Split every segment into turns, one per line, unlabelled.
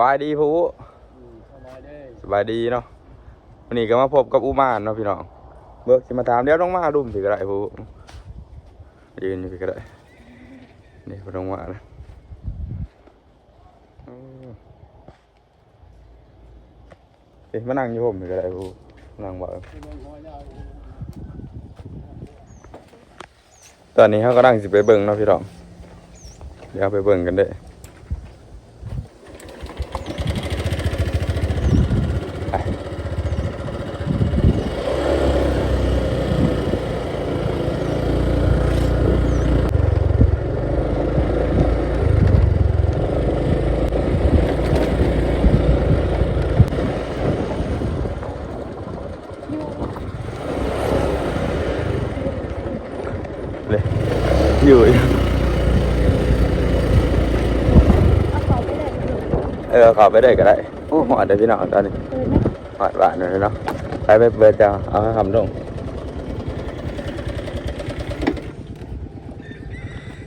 บายดีผู้
อืมสบายเด้
สบายดีเนาะวันนี้ก็มาพบกับอุมานเนาะพี่น้องเบิกสิมาถามเดี๋ยวต้องมาดุมสิก็ได้ผู้ยืนอยู่สิก็ได้นี่บ่ต้องมานะอืมเอ๊ะมานั่งอยู่ผมสิก็ได้ผู้นั่งบ่
ที่เมืองหัวยาว
ตอนนี้เขาก็นั่งสิไปเบิ่งเนาะพี่น้องเดี๋ยวไปเบิ่งกันเด้อไปเลยอยู่อยู่ เออขอไปได้ก็ได้โอ้หอดเดี๋ยพี่น้องตอนนี้หอดบ้านเลยเนาะไปไปเปิดจ้าเอาให้คำลง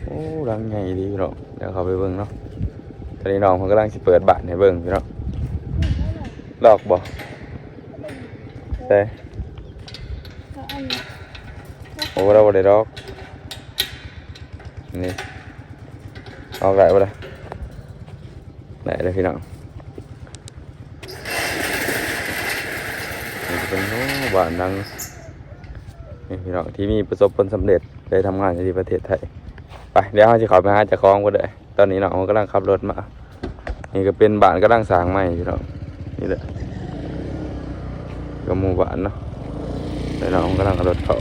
โอ้รังใหญ่ดีพี่น้องเดี๋ยวเขาไปเบิ่งเนาะตอนนี้น้องเขากำลังสิเปิดบ้านให้เบิ่งพี่น้องหลอกบ่ใช่โอ้เราบ่ได้ดอกนี่ออกได้บ่ได้ไหนเลยพี่น้องนี่จะ เป็นโอ้บ้านดังนี่พี่น้องที่มีประสบผลสำเร็จไปทำงานอยู่ที่ประเทศไทย ไปเดี๋ยวเราจะขอไปหาเจ้าของก็ได้ตอนนี้น้องกำลังขับรถมา นี่ก็เป็นบ้านกำลังสร้างใหม่พี่น้องนี่แหละก็หมู่บ้านเนาะเดี๋ยวน้องกำลังรถเขา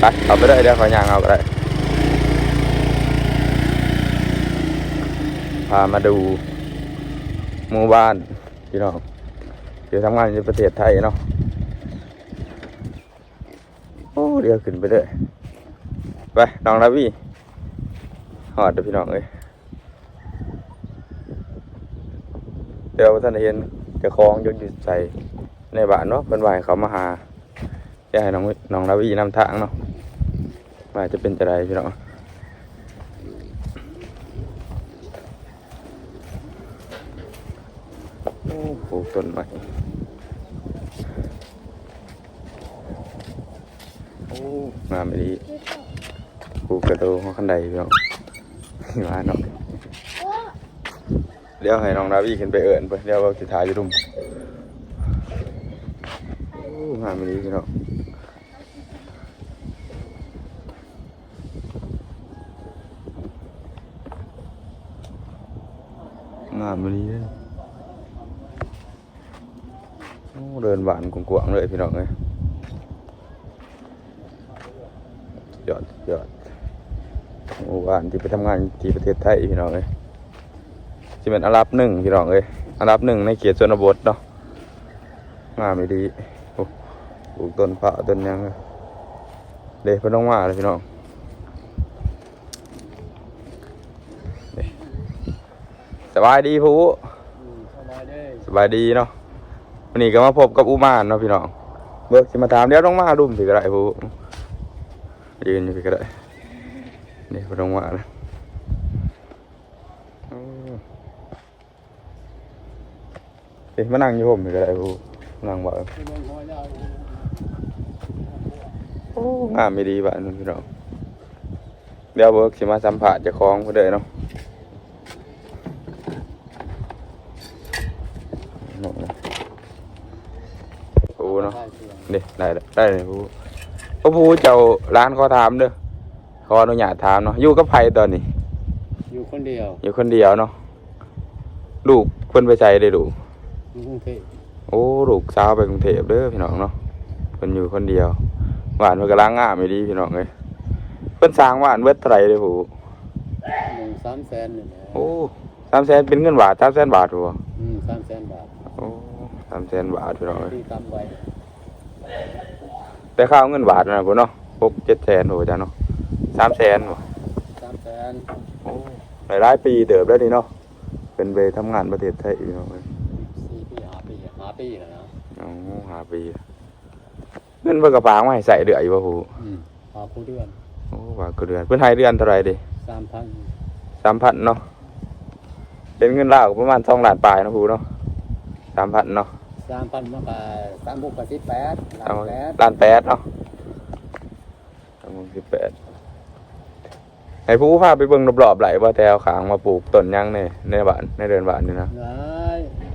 ไปเอาไปได้เดี๋ยวขาย่างเอาก็ได้พามาดูหมู่บ้านพี่น้อง ที่ทำงานในประเทศไทยเนาะโอ้เดี๋ยวขึ้นไปเลยไปน้องลาวี่หอดพี่น้องเอ้ยเดี๋ยวท่านเห็นจะคล้องยกอยู่ใจในบ้านเนาะเป็นวายเขามาหาจะให้น้องน้องลาวี่นำทางเนาะว่าจะเป็นจะไรพี่น้องโอ้ปลูกต้นไม้โอ้ งามไปดีปลูกระโดดหัวขันไดพี่น้องมาเนาะเดี๋ยวให้น้องดาวี่ขึ้นไปเอิญไปเดี๋ยวเราจะถ่ายอยู่ดุมงามไปดีพี่น้องงามไปดีเลยโอ้เดินหวานกวางๆเลยพี่น้องเอ้ย ยอดยอดโอ้หวานที่ไปทำงานที่ประเทศไทยพี่น้องเอ้ยที่เป็นอันดับหนึ่งพี่น้องเอ้ยอันดับหนึ่งในเขตชนบทเนาะงามไม่ดีโอ้ปลูกต้นพระต้นยังเด็กเพิ่นต้องมาเลยพี่น้องสบายดีผู้
สบายดี
เนาะวันนี้ก็มาพบกับอุมานเนาะพี่น้องเบิกสิมาถามเดี๋ยวต้องมาดุมสิก็ได้ผู้ ยืนอยู่ก็ได้นี่บ่ต้องมานะโอ้เอ๊ะมานั่งอยู่ผมสิก็ได้ผู้นั่งบ่
ที่เมืองหัวยา
โอ้งามไม่ดีบ้านนู้นพี่น้องเดี๋ยวเบิกสิมาสัมผัสเจ้าของเพิ่นเด้เนาะโอ้เนาะนี่ได้ได้เลยผู้ พ่อผู้เจ้าร้านเขาถามเด้อขออนุญาตถามเนาะอยู่กับไผตอนนี้
อยู่คนเดียว
อยู่คนเดียวเนาะลูกเพิ่นไปใส่ได้ลูก
อยู่กรุงเทพ
โอ้ลูกสาวไปกรุงเทพเด้อพี่น้องเนาะเพิ่นอยู่คนเดียวหวานเพิ่นกำลังงามไม่ดีพี่น้องเอ้ยเพิ่นสร้างหวานเบิดเท่าไหร่เด้อผู้
หนึ่งสามแสนนี่แหละ
โอ้สามแสนเป็นเงินบาทสามแสนบาทหัว
อืมสามแสนบาท
โอ้สามแสนบาทพี่น้องเอ้ย
ที่ตามไว้
แต่ข้าวเงินบาทนะพุ่นเนาะหกเจ็ดแสนโหจ้ะเนาะสามแสนบ่
สามแสน
โอ้หลายหลายปีเติบแล้วนี่เนาะเป็นไปทำงานประเทศไทยอยู่เนาะเว้ย
สี่ปีห้าปีห้าปีแล้วนะ
อ๋อหาปีเงินเพิ่นกระปางมาให้ใส่เดือยบ่ฮู้
อืมหาผู้เดือน
โอ้ว่าก็เดือนเพิ่นให้เดือนเท่าไหร่ดิ
สามพัน
3,000เนาะเป็นเงินลาวก็ประมาณสองล้านปลายเนาะผู้เนาะสามพันเนาะ
สามพันมันก็สามบุกกับสิบแปดล้า
เอา
นแปด
ล้านแปดเนาะสามพันสิบแปดให้ผู้พาไปเบิ่งรอบๆไหลว่าแถวขางมาปลูกต้นยังในในบ้านในเดือนบ้านนี่นะ
ได้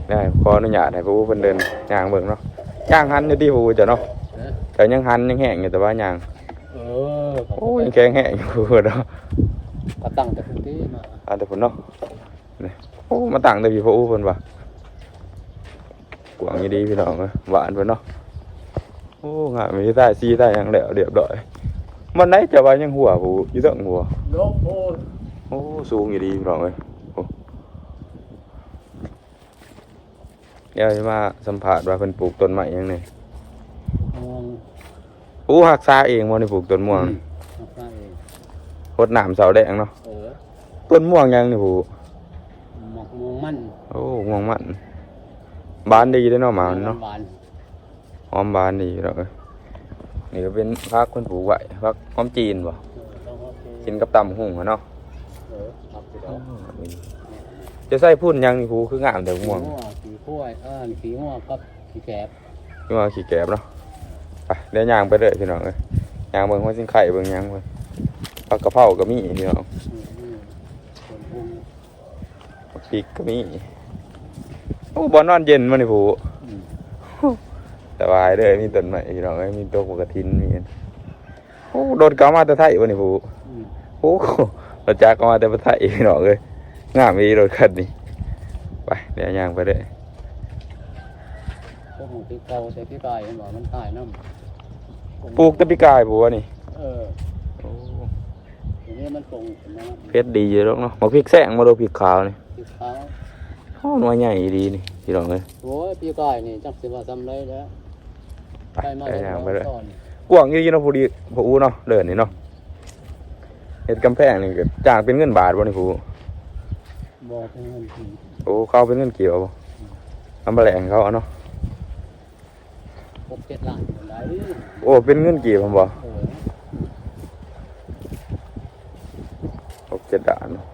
ได้ขออนุญาตให้ผู้เพิ่นเดินย่างเบิ่งเนาะย่างหันอยู่ที่ผู้จ้ะเนาะ
นะ
แต่ยังหันยังแห้งอยู่แต่ว่าย่าง
เออ
โอ้ยยังแข็งแห้งอยู่ผู้เนาะ
ก็ตั้งแต่พื้นที่มา
อ่าแต่พุ่นเนาะนี่โอ้มาตั้งแต่พี่ผู้เพิ่นว่า กวางอยู่ดีพี่น้องเอ้ยหวานเพิ่นเนาะโอ้งามมีใต้ซีใต้ยังแล้วเรียบร้อยมันไหนจะว่ายังหัวผู้อยู่เทิงหัว
โอ้
สูงอยู่ดีพี่น้องเอ้ยเดี๋ยวจะมาสัมผัสว่าเพิ่นปลูกต้นไม้ยังนี่
มอง
ปลูกหักษาเองบ่ได้ปลูกต้นม่วง
เอาไปเอง
รดน้ำเสาแดงเนาะต้นม่วงยังนี่ผู้
หมอกมองมัน
โอ้ม่วงมัน บานดีเด้อเนาะหมามันเนาะ
หวาน
หอมบานดีพี่น้องเอ้ยนี่ก็เป็นพักคนปลูกไว้พักหอมจีนบ่
เออต้องโอเค
กินกับตำหุ่งอะเนาะ
เออครับเดี๋ยว
จะใส่พุ่นหยังนี่ผู้คืองามแต่ม่วง
ขี้ข้วยเออขี้หัวกับขี้แกบ
นี่ว่าขี้แกบเนาะไปเดี๋ยวย่างไปเลยพี่น้องเอ้ยย่างเบิ่งหัวสิงไข่เบิ่งหยังเบิ่งผักกะเพราก็มีพี่น้อง
อืมอืมส่วนพุง
พริกก็มีโอ้บ่นอนเย็นมานี่ผู้
อืม
สบายเด้อมีต้นไม้พี่น้องเอ้ยมีต้นกระถินมีอันโอ้โดดเก่ามาแต่ไทยบ่นี่ผู้
อืม
โอ้รถจักรก็มาแต่ประเทศอีกเนาะเลยงามอีรถคันนี้ไปเดี๋ยวย่างไปเลย
พวกของที่เก่าแต่ที่ตายเห็นบอกมันตายน้ำ
ปลูกแตะปีกายบัวนี่
เออทีนี้มันตรงเห็นไหม
เพชรดีอยู่แล้วเนาะมาพริกแซงมาดูพริกขาวนี่
ที่เขา
โอ้หน่วยใหญ่ดีนี่พี่น้องเลย
โอ้ยพี่กายนี่จักสิว่าทำไรแล้ว
ไป
ไปมา
เดี๋ยว
จาก
ย่าง
หน
ไป
อง
เลย
ซ่อน
กว้างอยู่ดีเนาะผู้ดีผู้เนาะเดินนี่เนาะเห็ดกำแพงนี่ก็จ้างเป็นเงินบาทบ่นี่ผู้
บอกเป็นเงินที
โอ้เข้าเป็นเงินเกี่ยวบ่ทำแมลงเขาเอาเนาะ
หกเจ็ดล้านคนไร
โอ้เป็นเงินกี่ผมบ่
เออ
หกเจ็ดด่านเนาะ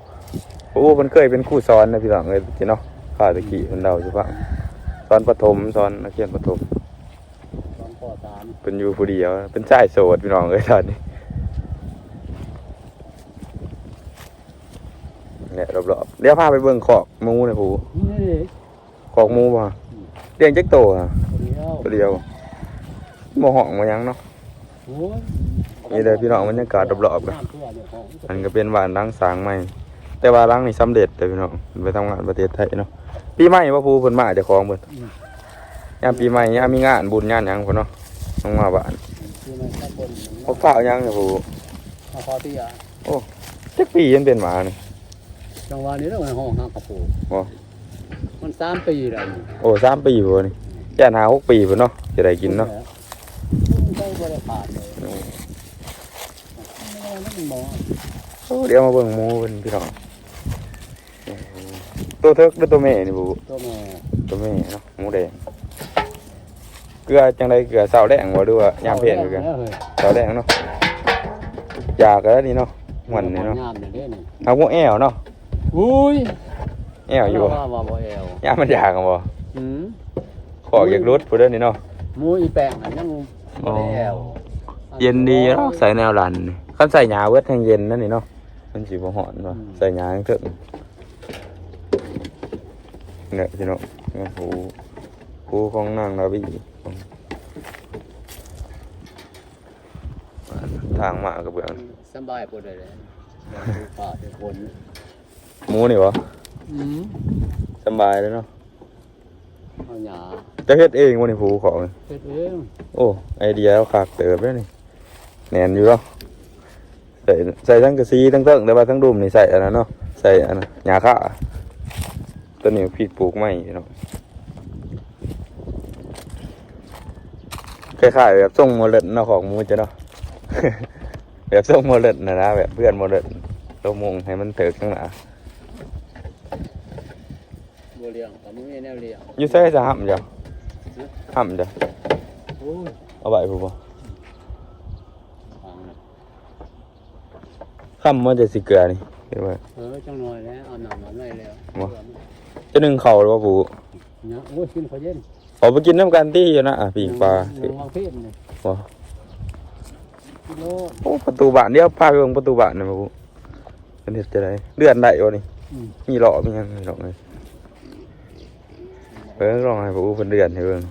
โอ้มันเคยเป็นครู่สอนนะพี่น้องเลยจีเนาะ ข้าตะกี้มันเดาอยู่ฟังสอนประถมสอนนักเรียนประถม
ตอนข้อสาม
เป็นอยู่ผู้เดียว เป็นชายโสดพี่น้องเลยตอนนี้เนี่ยรอบๆเดี๋ยวพาไปเบิ่งขอกหมูหนะผู้
นี่
ขอกหมูบ่เลี้ยงจักโตอะ
คนเดียว
ตัวเดียวบ่ห้องมาหยังเนาะ
โอ้ย
นี่เลยพี่น้องบรรยากาศรอบๆกัน
น้ำท่วมเนี่ยของ
อันก็เป็นบ้านล้างสางใหม่แต่ว่าล้างนี่สำเร็จแต่พี่น้องไปทำงานประเทศไทยเนาะ ปีใหม่ว่าผู้เพิ่นมาเจะคลองเพิ่นยามปีใหม่ยามมีงานบุญงานหยังเพิ่นเนาะต้องมาบ้าน
ที่มันตะบน
พกข้าวหยังเนี่ยผู้
มาพอที่อะ
จักปียันเป็นหมานี่
จังหวะนี้เราในห้องห้างกระปู
บ่
มันสามปีแล้ว
โอ้สามปีพุ่นนี่ย่านหาหกปีพุ่นเนาะจะได้กินเนาะ
ได้บริขาดเลยไม่ได้มอง
โอ้เดี๋ยวมาเบิ่งหมูเพิ่นพี่น้องโอ้โห ตัวเทิกหรือตัวแม่นี่ผู้
ตัวแม่
ตัวแม่เนาะหมูแดงเกลือจังไดเกลือเสาแดงบ่หรือว่ายามเพ็ญคือกันเสาแดงเนาะยากแล้วนี่เนาะมันนี่เนาะ
งามอย่างนี้นี่
เอาพวกแอวเนาะ
อุ้ย
แอวอยู่บ่
ว่าว่าบ่แอวยา
มมันยากกันบ่
อืม
ขอกอยากรุดผู้เด้อนี่เนาะ
มูอีแปงอันยังบ่ได้แอว
เย็นดีเนาะใส่แนวรันนี่คันใส่หยาเวิดแห่งเย็นนั่นนี่เนาะมันสิบ่ฮ้อนบ่ใส่หยาจังเถิง เนี่ยพี่น้องเนี่ยหูหูของนางนาวีทางมากับเบื้อง
สบายปวดเลยเลยป่าเป็นคน
หมูนี่บ่
อืม
สำบายเลยเนาะ
เอาหยา
จะเฮ็ดเองบ่นี่ผูของ
เฮ็ดเอง
โอ้ไอเดียเราขากเติบเลยนี่แหนนอยู่เนาะใส่ใส่ทั้งกระซีทั้งเติ้งแต่ว่าทั้งดุมนี่ใส่อันนั้นเนาะใส่อันนั้นหญ้าค่า ตัวนี้ผิดปลูกไม่เนาะคล้ายๆแบบส่งโมเลนเนาะของหมูจะเนาะแบบส่งโมเลนนะนะแบบเพื่อนโมเลนตัวมงให้มันเถิกข้างหน้า
บ่เลี้ยงก็บ่มีแนวเลี้ยง
อยู่ใส่จะห้ำจ้ะห้ำจ้ะ
โอ้ย
เอาไว้พูบ่
ฟังนะ
ห้ำมันจะสิเกลือนี่เดี๋ยวว่า
เออจังหน่อยแล้วเอาหนังมาไว้แล้ว
จะนึ่งเข่าหรือว่าปู
เนี่ยโอ้ยกินข้าวเย็น
ออกไปกินน้ำกันที่อยู่นะอะปีกปลา
หนึ่งวางเพศนี่
บ่
กิโล
โอ้ประตูบ้านเดียวพาไปเบิ่งประตูบ้านนะปูเป็นเฮ็ดจะได้เลื่อนได้บ่นี่
อืม
มีหล่อมีหยังมีหล่อเลยเบิ่งลองให้ปูเพิ่นเลื่อนให้เบิ่ง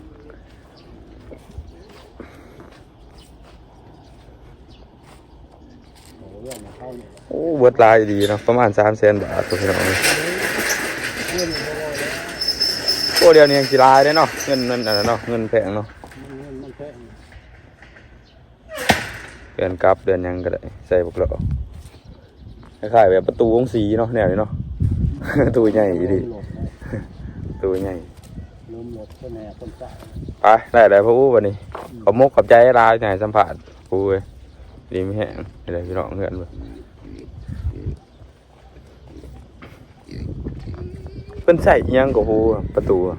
โอ้เรื่องมาเข้าเนี่ย
โอ้เบิดหลายดีเนาะประมาณ300,000บาทตัวพี่น้องเอ้ย
เรื่องมันบ่ได้แล้ว
โอ้เดี๋ยวนี้ยังสิหลายเด้เนาะเงินนั่นน่ะเนาะเงินแพงเนาะ
มันแพง
เดือนกลับเดือนยังก็ได้ใส่พวกเราคล้ายๆแบบประตูวงสีเนาะแนวนี้เนาะประตูใหญ่ดีประตูใหญ่
ลมหลดแน่คนจ่าย
ไปได้ได้พระอู้วันนี้ขอบมกขอบใจร้ายใหญ่สัมผัสปูเว้ยดีไม่แห้งอะไรพี่น้องเพื่อนเว้ย เพิ่นใส่อิหยังกับปูอะประตูอะ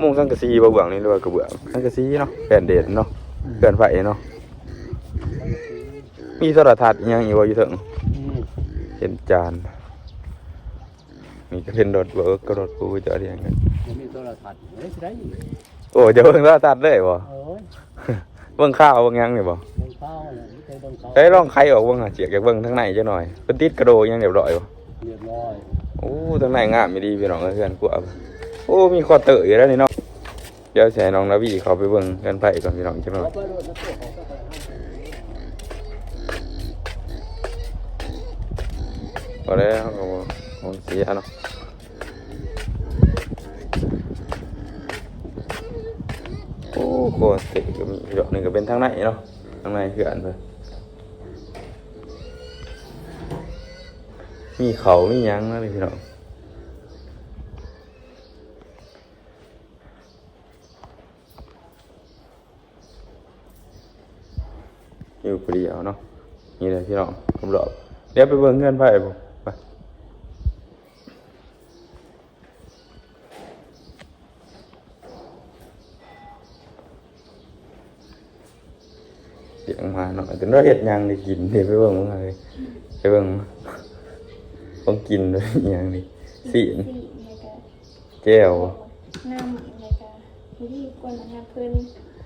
มุงสังกะสีบ่เบื้องนี่หรือว่ากระเบื้องสังกะสีเนาะแผ่นเด่นเนาะเกินไฟเนาะมีโทรทัศน์อิหยังอีกบ่อยู่เถิง
อืม
เห็นจานมีก็เป็นรถเบิร์กก็รถปูจะเรียงกัน
มันมีโทรทัศน์เฮ้ยสิได้อยู่
โอ้จะเบิ่งโทรทัศน์เลยบ่
โอ้ย
เบิ่งข้าวเบิ่งหยังนี่บ่
เบิ่งข้าวเนี่ยไม่เคยเบิ่งข้าว
เอ้ยลองไขออกเบิ่งหาเจียกอยากเบิ่งทางในจักหน่อยเพิ่นติดกระโดดยังเรียบร้อยบ่
เรียบร้อย
โอ้ทางในงามไมีดีพี่น้องเพื่อนกูเอาโอ้มีคอเตอร์อยู่แล้วนี่เนาะเดี๋ยวสิให้น้องนาวีเขาไปเบิ่งกันไผก่อนพี่น้องจักหน่
ไปโดดนะตัวของก็ไปเอา
พอแล้วก็บ่บ่เสียเนาะโอ้โคตรเตะก็มีพี่น้องหนี่งก็เป็นทางในเนาะทางในคืออันเพิ่น มีเขามียังนะพี่น้องอยู่คนเดียวเนาะนี่เลยพี่น้องผมรอบเดี๋ยวไปเบิ่งเงินไพ่ผมไปเสียงมาหน่อยแต่เราเห็ดยังได้กินเดี๋ยวไปเบิ่งมั้งเลยไปเบิ่งต้อง กินด้วยอหย่างนี้สีน
สีเนี่ยก็
แก้ว
น้ำเนี่ยก็วิธีกวนงานเพิ่น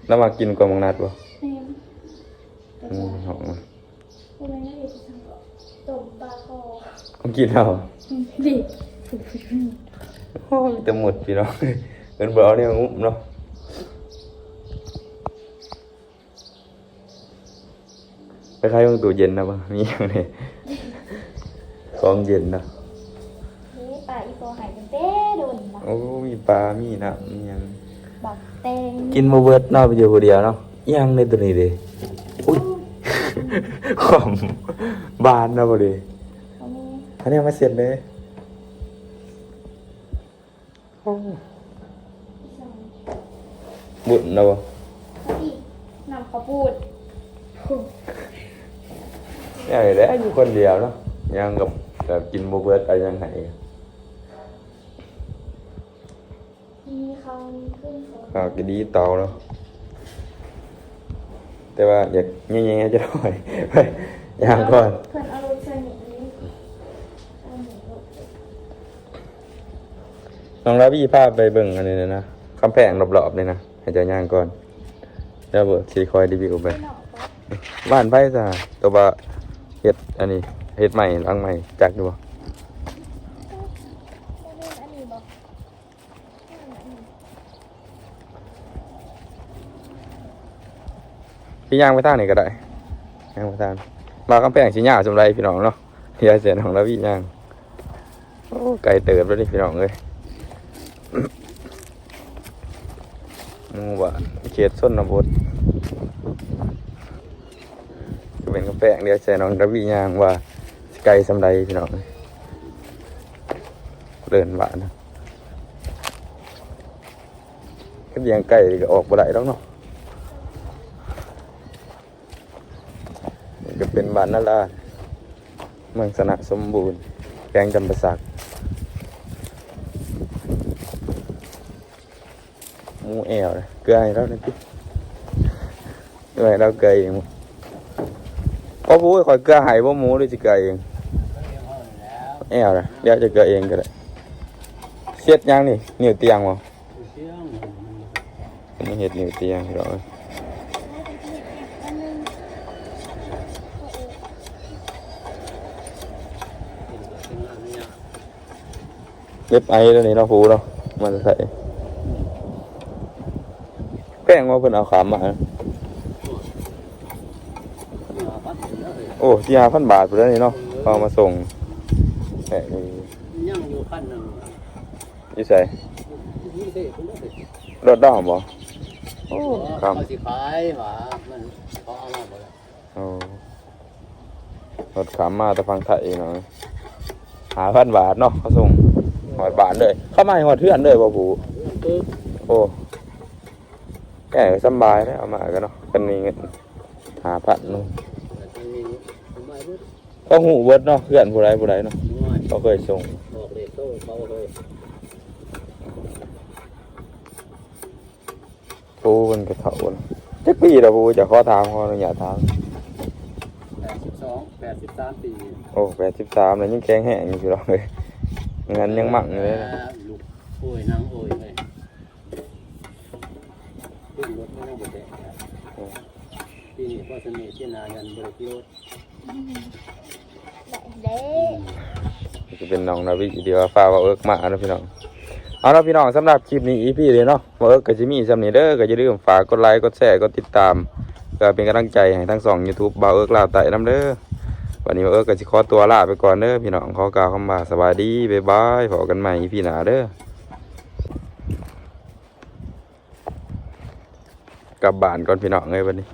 แล้วมากินกว่ามังนัดบ่
แม่นก็
อื
จะ
มหอม
พวกนั้นน่าจะทำกับต้มปลาคอ
ต้องกินเอา
ดิ
โอ้ยแต่หมดพี่น้องเงินบ่เอาเนี่ยงุ้มเนาะไปใครต้องตู้เย็นนะบ่มีอย่างนี้ข องเย็นนะ
นี่ปลาอีโฟหายเป็นเต้โดนบัก
โอ้มีปลา มีน้ำมีหยัง
บักแตง
กินบ่เบิดเนาะไปอยู่คนเดียวเนาะอิหยังในตัวนี้เด้อุ้ย ขอมบานนะบ่เด้
เขามี
อันนี้มาเสร็จเลยโอ้
ที่สอง
บุญนะบ่
เขาอีกนำข้าวปูด
ยังไงแล้วอยู่คนเดียวเนาะยังกับ แบบกินบ่เบิดอะไรยังไง
มีเขามีขึ้นเขา
ข้าวก็ดีเตาเนาะแต่ว่าอยากแง่ๆจะหน่อยไปย่างก่อน
เพิ่นเอารถใส่หนีเอาหนีรถ
น้องลาบี้พาไปเบิ่งอันนี้เลยนะคำแพงรอบๆเลยนะให้เจ้าย่างก่อน แล้วเบิกสิคอยรีวิวไป
ไม่หนอกก็
บ้านไผซะตัวว่าเฮ็ดอันนี้ เฮ็ดใหม่หลังใหม่จักอยู่บ่
ไม่เล่นอันนี้บอกไม่เล่นอันนี้
พี่ย่างไปทางนี้ก็ได้ย่างไปทางมาคำแพงสิยาวสำไรพี่น้องเนาะเฮียเสียนของลาบี้ย่างโอ้ไกลเติบแล้วนี่พี่น้องเอ้ยมู่บ้านเขตชนนบทก็เป็นกาแฟเดียวใส่น้องระวีย่างว่า ไกลสำไรพี่น้องเดินบ้านนะก็ยังไก่ก็ออกบ่ได้แล้วเนาะก็เป็นบ้านนาลาเมืองสนะสมบูรณ์แกงจำปาสักมูแอวเลยเกลือให้เราหน่อยพี่เกลือให้เราเกลือเองพอพูดคอยเกลือให้พ่อหมูด้วยสิเกลือเอง แอวนะเดี๋ยวจะเกิดเองก็ได้เสียดยังนี่นิ้วเตียงบ่
เสียง
อันนี้เห็ดนิ้วเตียงพี่อเอ้ย
ง
เป็นงานเรีย
เล็บไอแล้วนี่เนาฟูเนามันจะใส่แป้งว่าเพิ่นเอาขามมาโอ้ที่ห้าพันบาทไปแล้วนี่เนาะเอามาส่ง แป้งนี่
ยังอยู่ขั้นหนึ่ง
อยู่ใส่
นี่เด็กคนนั้นเด็ก
รถดอกบ่โอ้ครับ
เขาสิขายหว่ามันเขาเอามาหมดแล้ว
โอ้รถขามมาแต่ฟังไทยเนาะหาพันบาทเนาะเขาส่งหอดบาทเลย เข้ามาให้หอดเทือนเลยบ่ผู
คือ
โอ้แก่ก็สำบายแล้วเอามากันเนาะกันมีเงินหาพันนึง
จะมีไม่รู้
ก็หูเบิดเนาะเพื่อนผู้ใดผู้ใดเนาะ
น้อย
เขาเคยส่ง
บอกเลยโต้เขาเลย
ปูมันกระเถาเนาะจักปีแล้วปูจะขอถามขออนุญาตถาม
แปดสิบสองแปดสิบสามปี
โอ้แปดสิบสามเลยยังแข็งแห้งอยู่พี่น้องเลยเงินยังมั่งอยู่เลยนะ
ลูกโอ้ยนางโอ้ยเลยขึ้นรถไม่ต้องบอกแดงปีนี้พ่อสนิทที่นายันบริกิโล
ได้เจะ
เป็นน้องนาวิเดียวฟ้าว่าเอิกมาเนาะพี่น้องเอาละพี่น้องสำหรับคลิปนี้อีพีเลยเนาะว่าเอิกก็จะมีสำเนี้เด้อก็อย่าลืมฝากกดไลค์กดแชร์กดติดตามก็เป็นกำลังใจให้ทั้งสอง YouTube บ่าวเอิกลาวไต่น้ำเด้อวันนี้บ่าวเอิกก็สิขอตัวลาไปก่อนเด้อพี่น้องขอกล่าวคำว่าสวัสดีบ๊ายบายพบกันใหม่อีพีหน้าเด้อกลับบ้านก่อนพี่น้องเอ้ยวันนี้